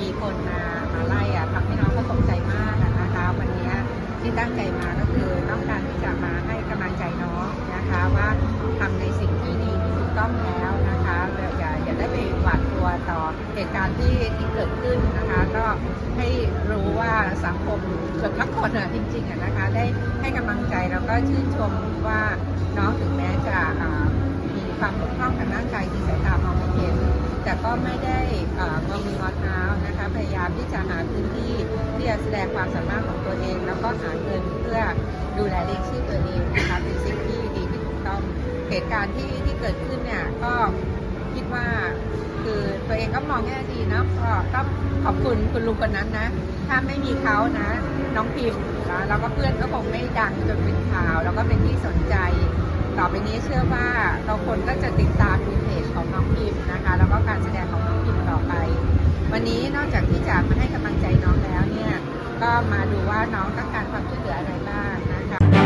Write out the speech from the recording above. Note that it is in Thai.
มีคนมามาไล่อะทำให้น้องก็ตกใจมากนะคะ วันนี้ที่ตั้งใจมาก็คือต้องการที่จะมาให้กำลังใจน้องนะคะว่าทำในสิ่งที่ดีที่ถูกต้องแล้วนะคะอย่าอย่าได้ไปหวาดกลัวต่อเหตุการณ์ที่ที่เกิดขึ้นนะคะ ก็ให้รู้ว่าสังคมส่วนทั้งคนอะจริงๆอะนะคะ ได้ให้กำลังใจแล้วก็ชื่นชมว่าน้องถึงแม้จะมีความบกพร่องทางร่างกายที่สายตามองไม่เห็นแต่ก็ไม่ได้ามที่จะหาพื้นที่ที่จะแสดงความสามารถของตัวเอง แล้วก็หาเงินเพื่อดูแลเลี้ยงชีพตัวเองนะคะเป็นสิ่งที่ดีที่ถูกต้องเหตุการณ์ที่ที่เกิดขึ้นเนี่ยก็คิดว่าคือตัวเองก็มองแง่ดีนะก็ก็ขอบคุณคุณลุงคนนั้นนะ ถ้าไม่มีเขานะ น้องพิมพ์นะแล้วก็เพื่อนก็คงไม่ดังจนเป็นข่าว แล้วก็เป็นที่สนใจ ต่อไปนี้เชื่อว่าเราคนก็จะติดตามดูเพจของน้องพิมพ์นะคะ แล้วก็การแสดงของันนี้นอกจากที่จะมาให้กำลังใจน้องแล้วเนี่ย ก็มาดูว่าน้องต้องการความช่วยเหลืออะไรบ้างนะคะ